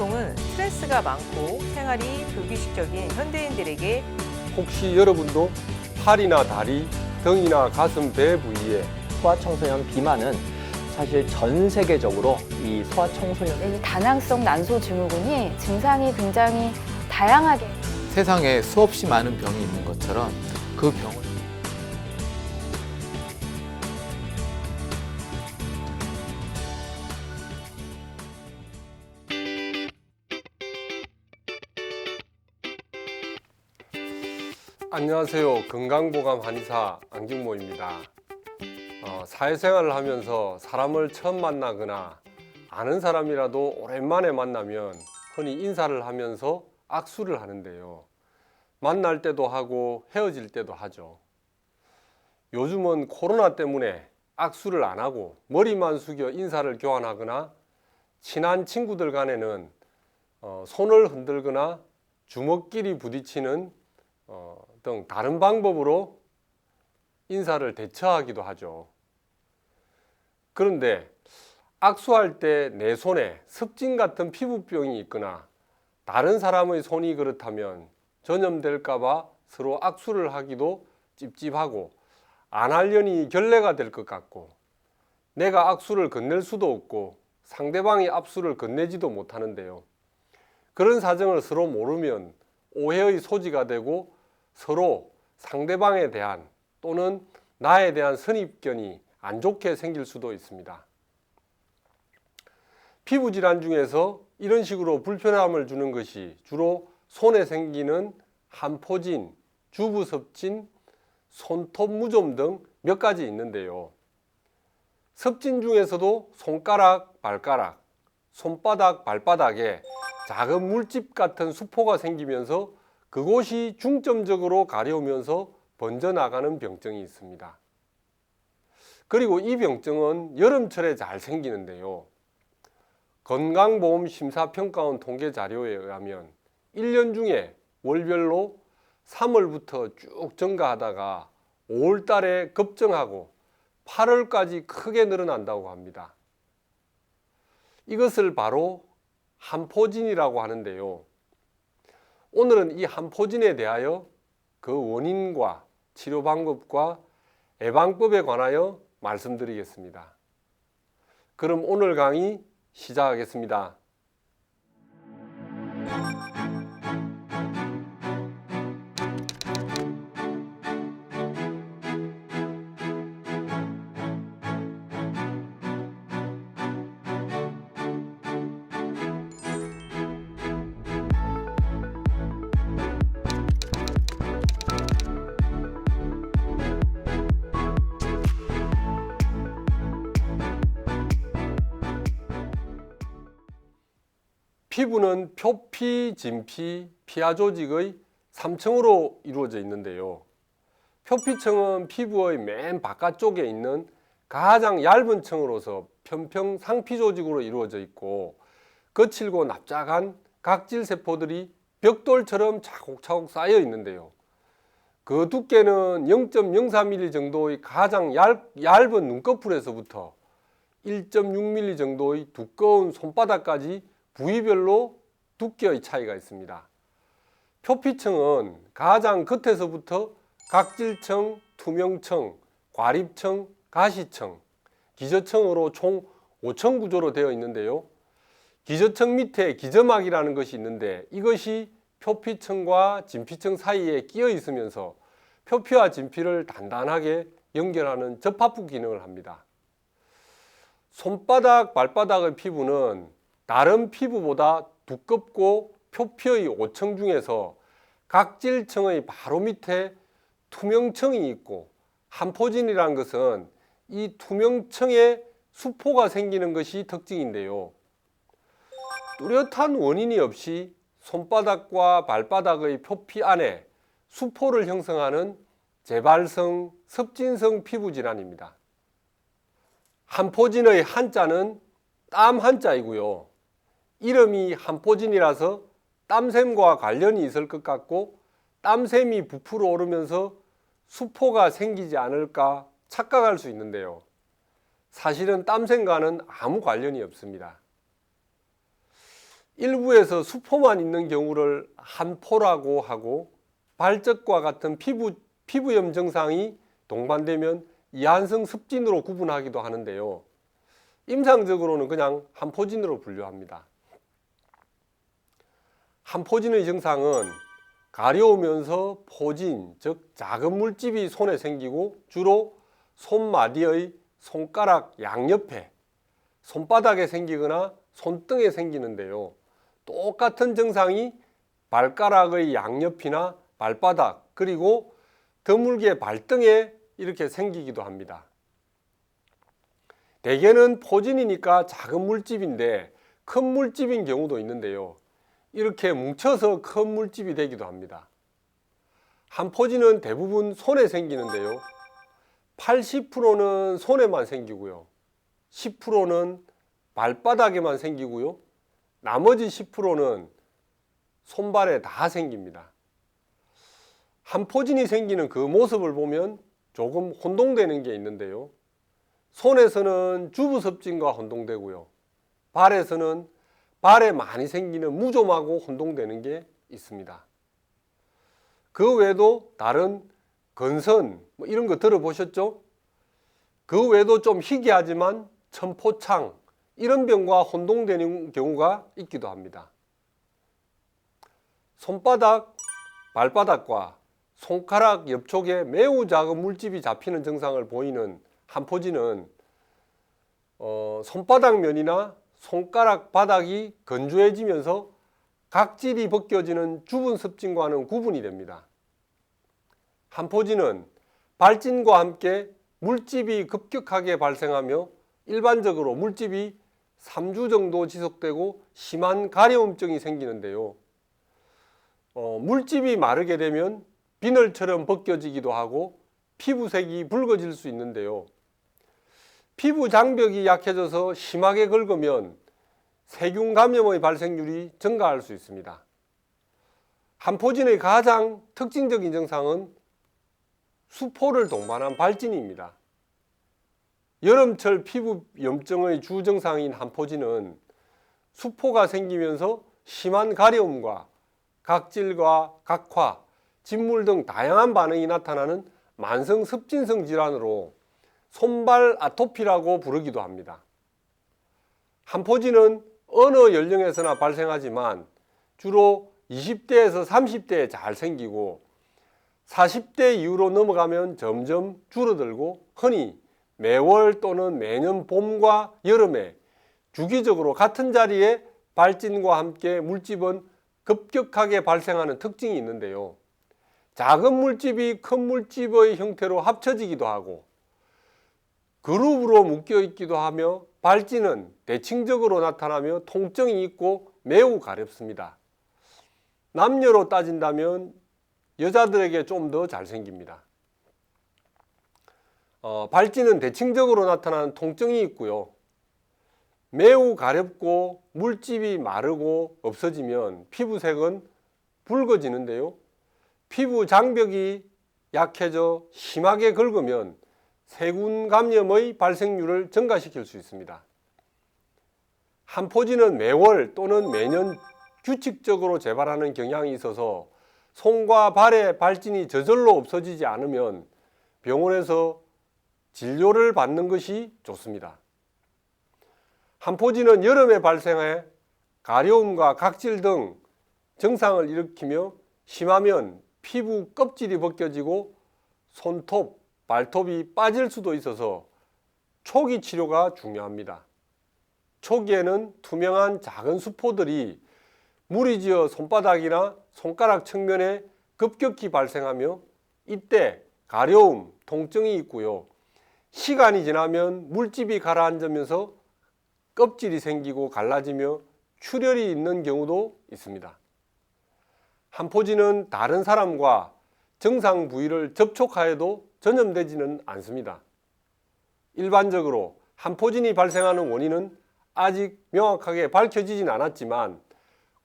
방송은 스트레스가 많고 생활이 불규칙적인 현대인들에게 혹시 여러분도 팔이나 다리, 등이나 가슴, 배 부위에 소아청소년 비만은 사실 전 세계적으로 이 소아청소년 이 다낭성 난소 증후군이 증상이 굉장히 다양하게 세상에 수없이 많은 병이 있는 것처럼 그 병을 안녕하세요. 건강보감 한의사 안경모입니다. 어, 사회생활을 하면서 사람을 처음 만나거나 아는 사람이라도 오랜만에 만나면 흔히 인사를 하면서 악수를 하는데요. 만날 때도 하고 헤어질 때도 하죠. 요즘은 코로나 때문에 악수를 안 하고 머리만 숙여 인사를 교환하거나 친한 친구들 간에는 어, 손을 흔들거나 주먹끼리 부딪히는 어, 등 다른 방법으로 인사를 대처하기도 하죠. 그런데 악수할 때 내 손에 습진 같은 피부병이 있거나 다른 사람의 손이 그렇다면 전염될까봐 서로 악수를 하기도 찝찝하고 안 하려니 결례가 될 것 같고 내가 악수를 건넬 수도 없고 상대방이 악수를 건네지도 못하는데요. 그런 사정을 서로 모르면 오해의 소지가 되고 서로 상대방에 대한 또는 나에 대한 선입견이 안 좋게 생길 수도 있습니다. 피부 질환 중에서 이런 식으로 불편함을 주는 것이 주로 손에 생기는 한포진, 주부섭진, 손톱 무좀 등 몇 가지 있는데요. 섭진 중에서도 손가락, 발가락, 손바닥, 발바닥에 작은 물집 같은 수포가 생기면서 그곳이 중점적으로 가려우면서 번져나가는 병증이 있습니다. 그리고 이 병증은 여름철에 잘 생기는데요. 건강보험 심사평가원 통계 자료에 의하면 1년 중에 월별로 3월부터 쭉 증가하다가 5월 달에 급증하고 8월까지 크게 늘어난다고 합니다. 이것을 바로 한포진이라고 하는데요. 오늘은 이 한포진에 대하여 그 원인과 치료 방법과 예방법에 관하여 말씀드리겠습니다. 그럼 오늘 강의 시작하겠습니다. 피부는 표피, 진피, 피하 조직의 3층으로 이루어져 있는데요. 표피층은 피부의 맨 바깥쪽에 있는 가장 얇은 층으로서 편평 상피 조직으로 이루어져 있고 거칠고 납작한 각질 세포들이 벽돌처럼 차곡차곡 쌓여 있는데요. 그 두께는 0.04mm 정도의 가장 얇, 얇은 눈꺼풀에서부터 1.6mm 정도의 두꺼운 손바닥까지 부위별로 두께의 차이가 있습니다. 표피층은 가장 끝에서부터 각질층, 투명층, 과립층, 가시층, 기저층으로 총 5층 구조로 되어 있는데요. 기저층 밑에 기저막이라는 것이 있는데 이것이 표피층과 진피층 사이에 끼어 있으면서 표피와 진피를 단단하게 연결하는 접합부 기능을 합니다. 손바닥, 발바닥의 피부는 다른 피부보다 두껍고 표피의 5층 중에서 각질층의 바로 밑에 투명층이 있고 한포진이라는 것은 이 투명층에 수포가 생기는 것이 특징인데요. 뚜렷한 원인이 없이 손바닥과 발바닥의 표피 안에 수포를 형성하는 재발성 습진성 피부 질환입니다. 한포진의 한자는 땀 한자이고요. 이름이 한포진이라서 땀샘과 관련이 있을 것 같고 땀샘이 부풀어 오르면서 수포가 생기지 않을까 착각할 수 있는데요. 사실은 땀샘과는 아무 관련이 없습니다. 일부에서 수포만 있는 경우를 한포라고 하고 발적과 같은 피부, 피부염 증상이 동반되면 이한성 습진으로 구분하기도 하는데요. 임상적으로는 그냥 한포진으로 분류합니다. 한포진의 증상은 가려우면서 포진, 즉 작은 물집이 손에 생기고 주로 손마디의 손가락 양옆에, 손바닥에 생기거나 손등에 생기는데요. 똑같은 증상이 발가락의 양옆이나 발바닥 그리고 드물게 발등에 이렇게 생기기도 합니다. 대개는 포진이니까 작은 물집인데 큰 물집인 경우도 있는데요. 이렇게 뭉쳐서 큰 물집이 되기도 합니다. 한포진은 대부분 손에 생기는데요. 80%는 손에만 생기고요. 10%는 발바닥에만 생기고요. 나머지 10%는 손발에 다 생깁니다. 한포진이 생기는 그 모습을 보면 조금 혼동되는 게 있는데요. 손에서는 주부섭진과 혼동되고요. 발에서는 발에 많이 생기는 무좀하고 혼동되는 게 있습니다. 그 외에도 다른 건선 뭐 이런 거 들어보셨죠? 그 외에도 좀 희귀하지만 천포창 이런 병과 혼동되는 경우가 있기도 합니다. 손바닥, 발바닥과 손가락 옆쪽에 매우 작은 물집이 잡히는 증상을 보이는 한포진은 어, 손바닥 면이나 손가락 바닥이 건조해지면서 각질이 벗겨지는 주분 습진과는 구분이 됩니다. 한포진은 발진과 함께 물집이 급격하게 발생하며 일반적으로 물집이 3주 정도 지속되고 심한 가려움증이 생기는데요. 어, 물집이 마르게 되면 비늘처럼 벗겨지기도 하고 피부색이 붉어질 수 있는데요. 피부 장벽이 약해져서 심하게 긁으면 세균 감염의 발생률이 증가할 수 있습니다. 한포진의 가장 특징적인 증상은 수포를 동반한 발진입니다. 여름철 피부 염증의 주 증상인 한포진은 수포가 생기면서 심한 가려움과 각질과 각화, 진물 등 다양한 반응이 나타나는 만성 습진성 질환으로 손발 아토피라고 부르기도 합니다. 한포진은 어느 연령에서나 발생하지만 주로 20대에서 30대에 잘 생기고 40대 이후로 넘어가면 점점 줄어들고 흔히 매월 또는 매년 봄과 여름에 주기적으로 같은 자리에 발진과 함께 물집은 급격하게 발생하는 특징이 있는데요. 작은 물집이 큰 물집의 형태로 합쳐지기도 하고 그룹으로 묶여 있기도 하며 발진은 대칭적으로 나타나며 통증이 있고 매우 가렵습니다. 남녀로 따진다면 여자들에게 좀 더 잘생깁니다. 어, 발진은 대칭적으로 나타나는 통증이 있고요. 매우 가렵고 물집이 마르고 없어지면 피부색은 붉어지는데요. 피부 장벽이 약해져 심하게 긁으면 세균 감염의 발생률을 증가시킬 수 있습니다. 한포진은 매월 또는 매년 규칙적으로 재발하는 경향이 있어서 손과 발의 발진이 저절로 없어지지 않으면 병원에서 진료를 받는 것이 좋습니다. 한포진은 여름에 발생해 가려움과 각질 등 증상을 일으키며 심하면 피부 껍질이 벗겨지고 손톱, 발톱이 빠질 수도 있어서 초기 치료가 중요합니다. 초기에는 투명한 작은 수포들이 물이 지어 손바닥이나 손가락 측면에 급격히 발생하며 이때 가려움, 통증이 있고요. 시간이 지나면 물집이 가라앉으면서 껍질이 생기고 갈라지며 출혈이 있는 경우도 있습니다. 한포진은 다른 사람과 정상 부위를 접촉하여도 전염되지는 않습니다. 일반적으로 한포진이 발생하는 원인은 아직 명확하게 밝혀지진 않았지만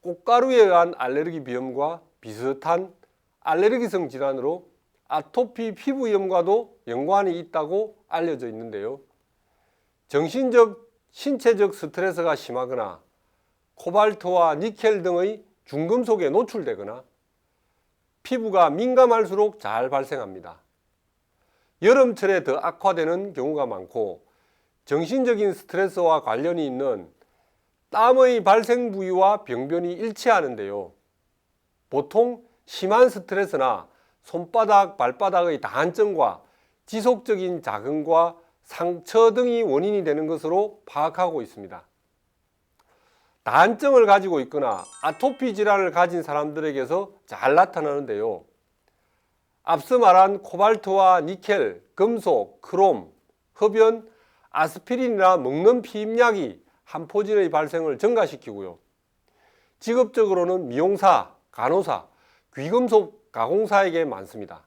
꽃가루에 의한 알레르기 비염과 비슷한 알레르기성 질환으로 아토피 피부염과도 연관이 있다고 알려져 있는데요. 정신적, 신체적 스트레스가 심하거나 코발트와 니켈 등의 중금속에 노출되거나 피부가 민감할수록 잘 발생합니다. 여름철에 더 악화되는 경우가 많고 정신적인 스트레스와 관련이 있는 땀의 발생 부위와 병변이 일치하는데요. 보통 심한 스트레스나 손바닥, 발바닥의 다한증과 지속적인 자극과 상처 등이 원인이 되는 것으로 파악하고 있습니다. 다한증을 가지고 있거나 아토피 질환을 가진 사람들에게서 잘 나타나는데요. 앞서 말한 코발트와 니켈, 금속, 크롬, 흡연, 아스피린이나 먹는 피임약이 한포진의 발생을 증가시키고요. 직업적으로는 미용사, 간호사, 귀금속 가공사에게 많습니다.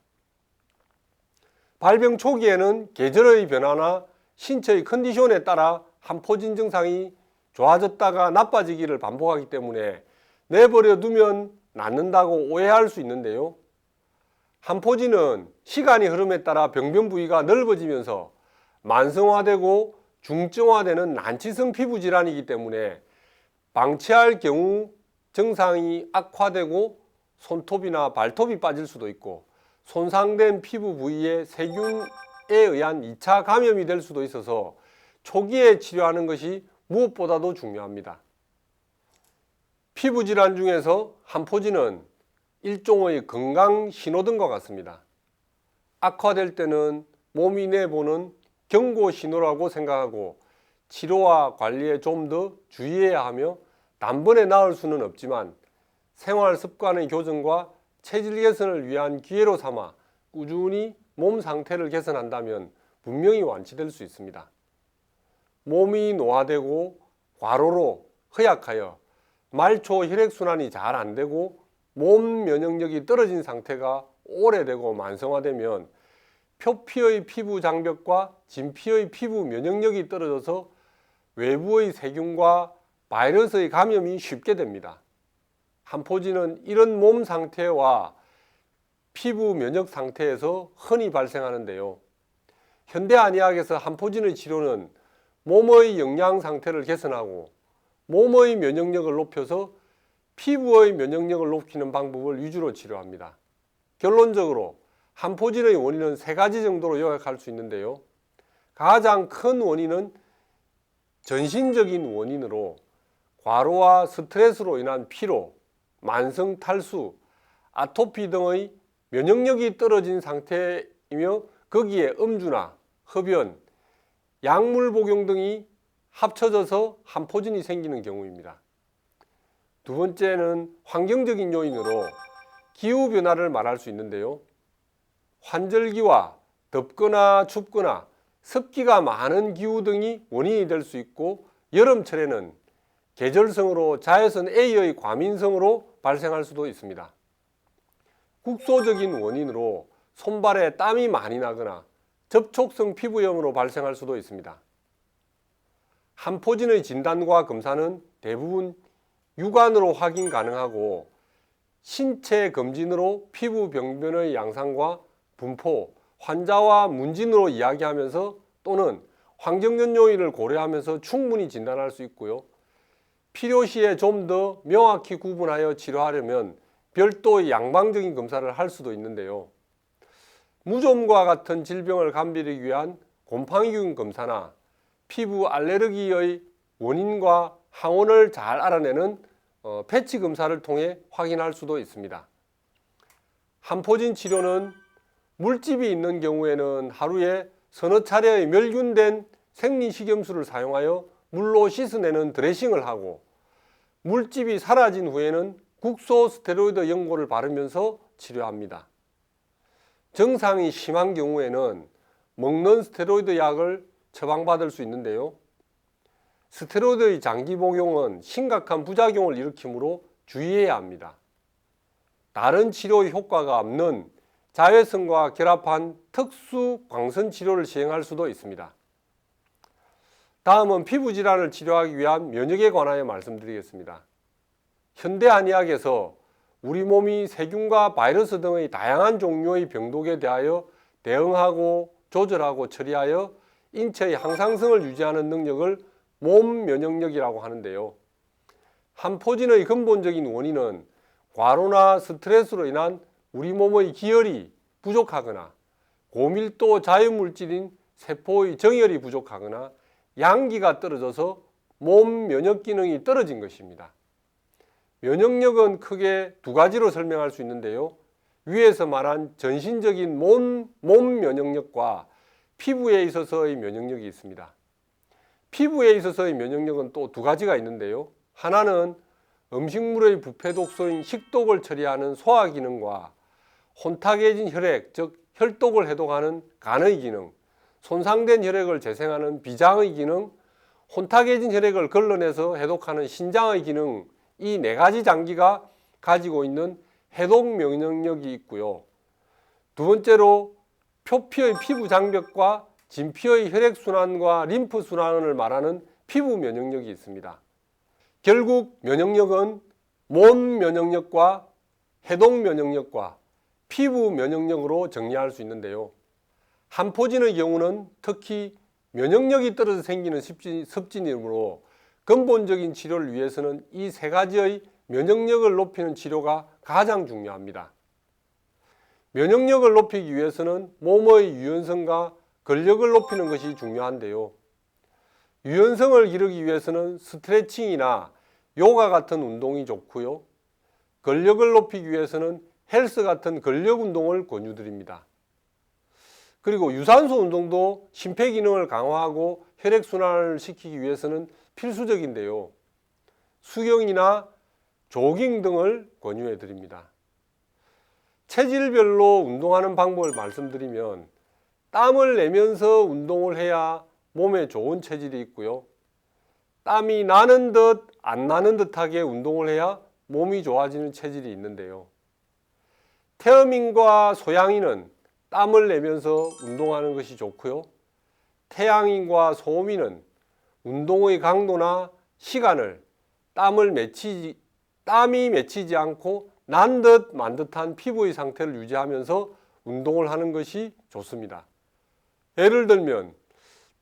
발병 초기에는 계절의 변화나 신체의 컨디션에 따라 한포진 증상이 좋아졌다가 나빠지기를 반복하기 때문에 내버려 두면 낫는다고 오해할 수 있는데요. 한포진은 시간이 흐름에 따라 병변 부위가 넓어지면서 만성화되고 중증화되는 난치성 피부 질환이기 때문에 방치할 경우 증상이 악화되고 손톱이나 발톱이 빠질 수도 있고 손상된 피부 부위에 세균에 의한 2차 감염이 될 수도 있어서 초기에 치료하는 것이 무엇보다도 중요합니다. 피부 질환 중에서 한포진은 일종의 건강 신호등과 같습니다. 악화될 때는 몸이 내보는 경고 신호라고 생각하고 치료와 관리에 좀 더 주의해야 하며 단번에 나을 수는 없지만 생활 습관의 교정과 체질 개선을 위한 기회로 삼아 꾸준히 몸 상태를 개선한다면 분명히 완치될 수 있습니다. 몸이 노화되고 과로로 허약하여 말초 혈액순환이 잘 안 되고 몸 면역력이 떨어진 상태가 오래되고 만성화되면 표피의 피부 장벽과 진피의 피부 면역력이 떨어져서 외부의 세균과 바이러스의 감염이 쉽게 됩니다. 한포진은 이런 몸 상태와 피부 면역 상태에서 흔히 발생하는데요. 현대 한의학에서 한포진의 치료는 몸의 영양 상태를 개선하고 몸의 면역력을 높여서 피부의 면역력을 높이는 방법을 위주로 치료합니다. 결론적으로 한포진의 원인은 세 가지 정도로 요약할 수 있는데요. 가장 큰 원인은 전신적인 원인으로 과로와 스트레스로 인한 피로, 만성 탈수, 아토피 등의 면역력이 떨어진 상태이며 거기에 음주나 흡연, 약물 복용 등이 합쳐져서 한포진이 생기는 경우입니다. 두 번째는 환경적인 요인으로 기후 변화를 말할 수 있는데요. 환절기와 덥거나 춥거나 습기가 많은 기후 등이 원인이 될 수 있고 여름철에는 계절성으로 자외선 A의 과민성으로 발생할 수도 있습니다. 국소적인 원인으로 손발에 땀이 많이 나거나 접촉성 피부염으로 발생할 수도 있습니다. 한포진의 진단과 검사는 대부분 육안으로 확인 가능하고 신체 검진으로 피부 병변의 양상과 분포, 환자와 문진으로 이야기하면서 또는 환경적 요인을 고려하면서 충분히 진단할 수 있고요. 필요시에 좀 더 명확히 구분하여 치료하려면 별도의 양방적인 검사를 할 수도 있는데요. 무좀과 같은 질병을 감비하기 위한 곰팡이균 검사나 피부 알레르기의 원인과 항원을 잘 알아내는 어, 패치 검사를 통해 확인할 수도 있습니다. 한포진 치료는 물집이 있는 경우에는 하루에 서너 차례의 멸균된 생리식염수를 사용하여 물로 씻어내는 드레싱을 하고 물집이 사라진 후에는 국소 스테로이드 연고를 바르면서 치료합니다. 증상이 심한 경우에는 먹는 스테로이드 약을 처방받을 수 있는데요. 스테로이드의 장기 복용은 심각한 부작용을 일으키므로 주의해야 합니다. 다른 치료 효과가 없는 자외선과 결합한 특수 광선 치료를 시행할 수도 있습니다. 다음은 피부 질환을 치료하기 위한 면역에 관하여 말씀드리겠습니다. 현대 한의학에서 우리 몸이 세균과 바이러스 등의 다양한 종류의 병독에 대하여 대응하고 조절하고 처리하여 인체의 항상성을 유지하는 능력을 몸 면역력이라고 하는데요. 한포진의 근본적인 원인은 과로나 스트레스로 인한 우리 몸의 기혈이 부족하거나 고밀도 자유물질인 세포의 정열이 부족하거나 양기가 떨어져서 몸 면역 기능이 떨어진 것입니다. 면역력은 크게 두 가지로 설명할 수 있는데요. 위에서 말한 전신적인 몸, 몸 면역력과 피부에 있어서의 면역력이 있습니다. 피부에 있어서의 면역력은 또 두 가지가 있는데요. 하나는 음식물의 부패 독소인 식독을 처리하는 소화 기능과 혼탁해진 혈액, 즉 혈독을 해독하는 간의 기능, 손상된 혈액을 재생하는 비장의 기능, 혼탁해진 혈액을 걸러내서 해독하는 신장의 기능 이 네 가지 장기가 가지고 있는 해독 면역력이 있고요. 두 번째로 표피의 피부 장벽과 진피의 혈액 순환과 림프 순환을 말하는 피부 면역력이 있습니다. 결국 면역력은 몸 면역력과 해독 면역력과 피부 면역력으로 정리할 수 있는데요. 한포진의 경우는 특히 면역력이 떨어져 생기는 습진, 습진이므로 근본적인 치료를 위해서는 이 세 가지의 면역력을 높이는 치료가 가장 중요합니다. 면역력을 높이기 위해서는 몸의 유연성과 근력을 높이는 것이 중요한데요. 유연성을 기르기 위해서는 스트레칭이나 요가 같은 운동이 좋고요. 근력을 높이기 위해서는 헬스 같은 근력 운동을 권유드립니다. 그리고 유산소 운동도 심폐 기능을 강화하고 혈액 순환을 시키기 위해서는 필수적인데요. 수경이나 조깅 등을 권유해 드립니다. 체질별로 운동하는 방법을 말씀드리면 땀을 내면서 운동을 해야 몸에 좋은 체질이 있고요. 땀이 나는 듯 안 나는 듯하게 운동을 해야 몸이 좋아지는 체질이 있는데요. 태음인과 소양인은 땀을 내면서 운동하는 것이 좋고요. 태양인과 소음인은 운동의 강도나 시간을 땀을 맺히지 땀이 맺히지 않고 난 듯 만 듯한 피부의 상태를 유지하면서 운동을 하는 것이 좋습니다. 예를 들면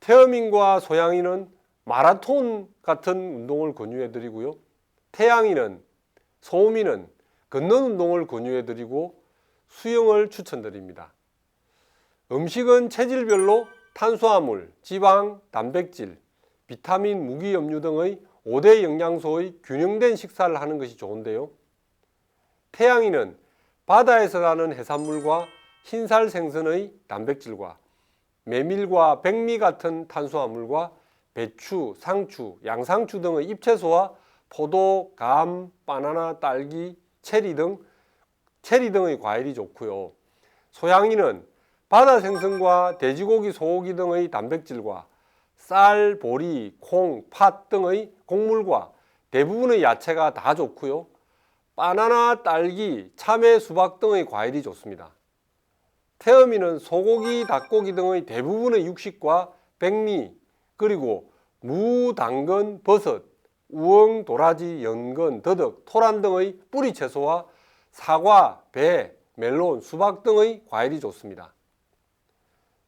태음인과 소양인은 마라톤 같은 운동을 권유해 드리고요. 태양인은 소음인은 걷는 운동을 권유해 드리고 수영을 추천드립니다. 음식은 체질별로 탄수화물, 지방, 단백질, 비타민, 무기, 염류 등의 5대 영양소의 균형된 식사를 하는 것이 좋은데요. 태양인은 바다에서 나는 해산물과 흰살 생선의 단백질과 메밀과 백미 같은 탄수화물과 배추, 상추, 양상추 등의 잎채소와 포도, 감, 바나나, 딸기, 체리 등 체리 등의 과일이 좋고요. 소양인은 바다 생선과 돼지고기, 소고기 등의 단백질과 쌀, 보리, 콩, 팥 등의 곡물과 대부분의 야채가 다 좋고요. 바나나, 딸기, 참외, 수박 등의 과일이 좋습니다. 태음인은 소고기, 닭고기 등의 대부분의 육식과 백미, 그리고 무, 당근, 버섯, 우엉, 도라지, 연근, 더덕, 토란 등의 뿌리 채소와 사과, 배, 멜론, 수박 등의 과일이 좋습니다.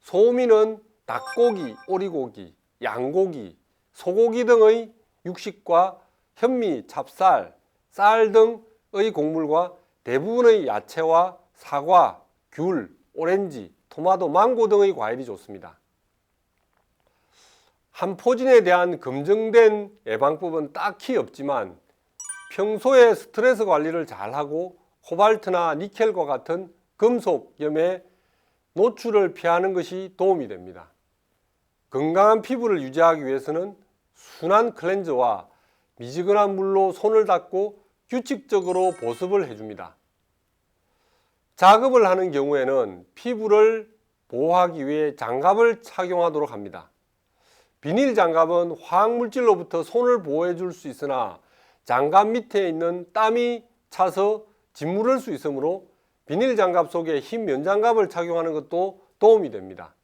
소음인은 닭고기, 오리고기, 양고기, 소고기 등의 육식과 현미, 찹쌀, 쌀 등의 곡물과 대부분의 야채와 사과, 귤, 오렌지, 토마토, 망고 등의 과일이 좋습니다. 한포진에 대한 검증된 예방법은 딱히 없지만 평소에 스트레스 관리를 잘하고 코발트나 니켈과 같은 금속염에 노출을 피하는 것이 도움이 됩니다. 건강한 피부를 유지하기 위해서는 순한 클렌저와 미지근한 물로 손을 닦고 규칙적으로 보습을 해줍니다. 작업을 하는 경우에는 피부를 보호하기 위해 장갑을 착용하도록 합니다. 비닐 장갑은 화학물질로부터 손을 보호해 줄 수 있으나 장갑 밑에 있는 땀이 차서 짓무를 수 있으므로 비닐 장갑 속에 흰 면장갑을 착용하는 것도 도움이 됩니다.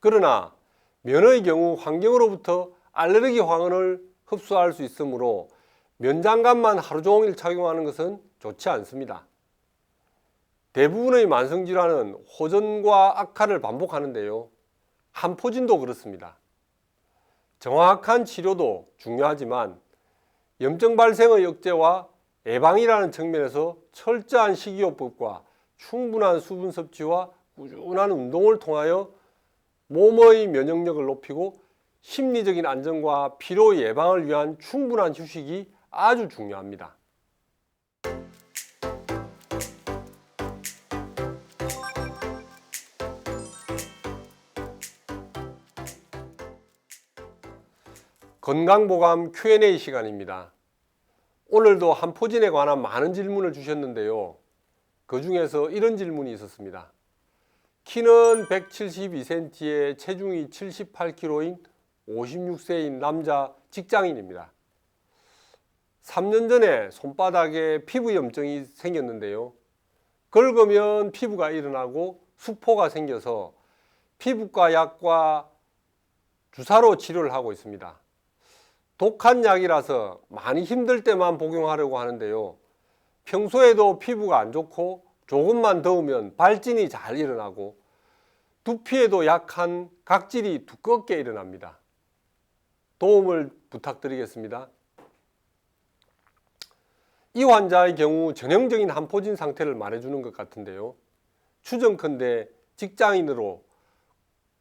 그러나 면의 경우 환경으로부터 알레르기 황원을 흡수할 수 있으므로 면장갑만 하루 종일 착용하는 것은 좋지 않습니다. 대부분의 만성질환은 호전과 악화를 반복하는데요. 한포진도 그렇습니다. 정확한 치료도 중요하지만 염증 발생의 억제와 예방이라는 측면에서 철저한 식이요법과 충분한 수분 섭취와 꾸준한 운동을 통하여 몸의 면역력을 높이고 심리적인 안정과 피로 예방을 위한 충분한 휴식이 아주 중요합니다. 건강보감 Q&A 시간입니다. 오늘도 한포진에 관한 많은 질문을 주셨는데요. 그 중에서 이런 질문이 있었습니다. 키는 172cm에 체중이 78kg인 56세인 남자 직장인입니다. 3년 전에 손바닥에 피부염증이 생겼는데요. 긁으면 피부가 일어나고 수포가 생겨서 피부과 약과 주사로 치료를 하고 있습니다. 독한 약이라서 많이 힘들 때만 복용하려고 하는데요. 평소에도 피부가 안 좋고 조금만 더우면 발진이 잘 일어나고 두피에도 약한 각질이 두껍게 일어납니다. 도움을 부탁드리겠습니다. 이 환자의 경우 전형적인 한포진 상태를 말해주는 것 같은데요. 추정컨대 직장인으로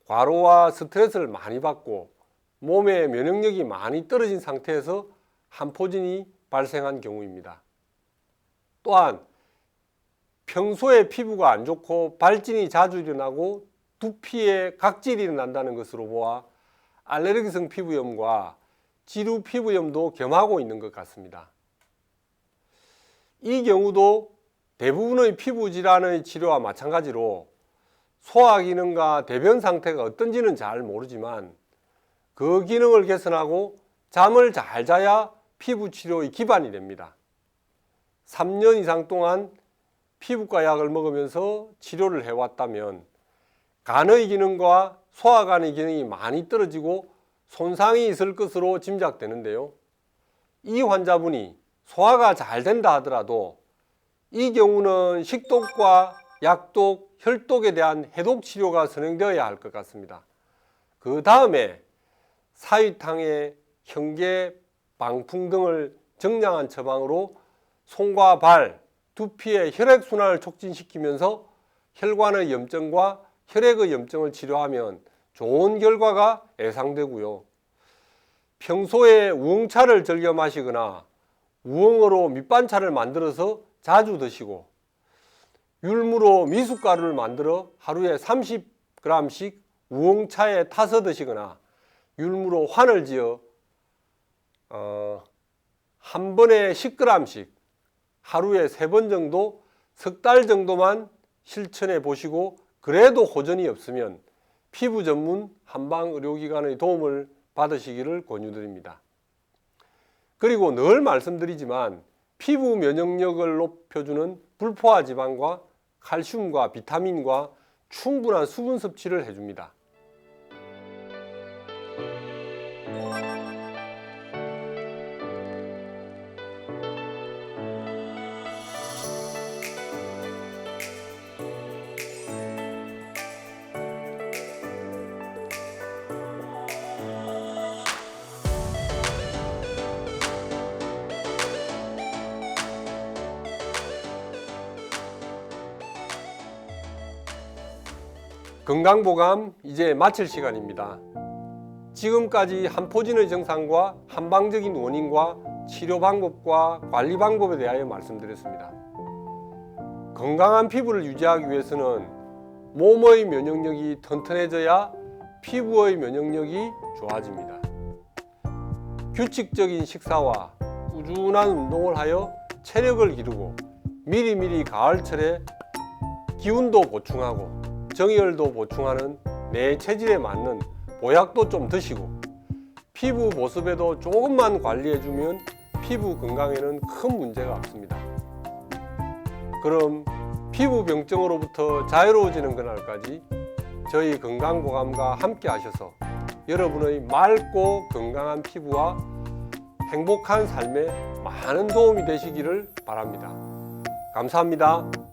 과로와 스트레스를 많이 받고 몸의 면역력이 많이 떨어진 상태에서 한포진이 발생한 경우입니다. 또한 평소에 피부가 안 좋고 발진이 자주 일어나고 두피에 각질이 일어난다는 것으로 보아 알레르기성 피부염과 지루 피부염도 겸하고 있는 것 같습니다. 이 경우도 대부분의 피부 질환의 치료와 마찬가지로 소화 기능과 대변 상태가 어떤지는 잘 모르지만 그 기능을 개선하고 잠을 잘 자야 피부 치료의 기반이 됩니다. 3년 이상 동안 피부과 약을 먹으면서 치료를 해왔다면 간의 기능과 소화관의 기능이 많이 떨어지고 손상이 있을 것으로 짐작되는데요. 이 환자분이 소화가 잘 된다 하더라도 이 경우는 식독과 약독, 혈독에 대한 해독 치료가 선행되어야 할 것 같습니다. 그 다음에 사위탕에 현계, 방풍 등을 정량한 처방으로 손과 발, 두피의 혈액순환을 촉진시키면서 혈관의 염증과 혈액의 염증을 치료하면 좋은 결과가 예상되고요. 평소에 우엉차를 즐겨 마시거나 우엉으로 밑반찬을 만들어서 자주 드시고 율무로 미숫가루를 만들어 하루에 30g씩 우엉차에 타서 드시거나 율무로 환을 지어 어, 한 번에 10g씩 하루에 세 번 정도 석 달 정도만 실천해 보시고 그래도 호전이 없으면 피부 전문 한방 의료기관의 도움을 받으시기를 권유드립니다. 그리고 늘 말씀드리지만 피부 면역력을 높여주는 불포화 지방과 칼슘과 비타민과 충분한 수분 섭취를 해줍니다. 건강보감 이제 마칠 시간입니다. 지금까지 한포진의 증상과 한방적인 원인과 치료 방법과 관리 방법에 대하여 말씀드렸습니다. 건강한 피부를 유지하기 위해서는 몸의 면역력이 튼튼해져야 피부의 면역력이 좋아집니다. 규칙적인 식사와 꾸준한 운동을 하여 체력을 기르고 미리미리 가을철에 기운도 보충하고 정열도 보충하는 내 체질에 맞는 보약도 좀 드시고 피부 보습에도 조금만 관리해주면 피부 건강에는 큰 문제가 없습니다. 그럼 피부 병증으로부터 자유로워지는 그날까지 저희 건강보감과 함께 하셔서 여러분의 맑고 건강한 피부와 행복한 삶에 많은 도움이 되시기를 바랍니다. 감사합니다.